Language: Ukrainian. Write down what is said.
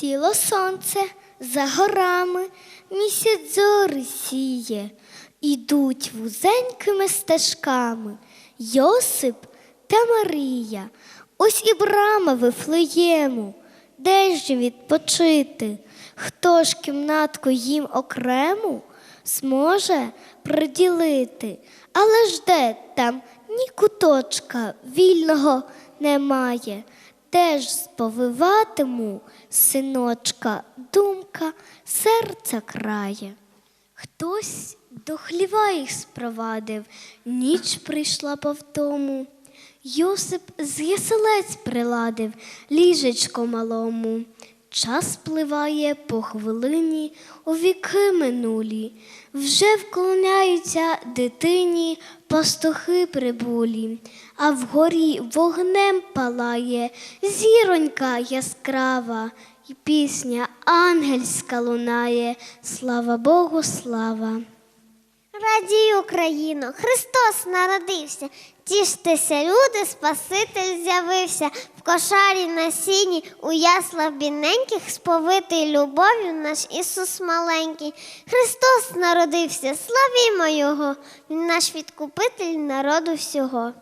Сіло сонце за горами, місяць зори сіє, ідуть вузенькими стежками Йосип та Марія. Ось і брама Вифлеєму. Де ж відпочити? Хто ж кімнатку їм окрему зможе приділити? Але ж де там ні куточка вільного немає. Теж сповиватиму, синочка, думка серця крає. Хтось до хліва їх спровадив, ніч прийшла повтому. Йосип з яселець приладив ліжечко малому. Час пливає по хвилині у віки минулі. Вже вклоняються дитині пастухи прибулі, а вгорі вогнем палає зіронька яскрава, і пісня ангельська лунає. Слава Богу, слава! Радій Україно, Христос народився. Тіштеся, люди, Спаситель з'явився в кошарі на сіні, у яслах бідненьких, сповитий любов'ю наш Ісус маленький. Христос народився, славімо Його, наш відкупитель народу всього.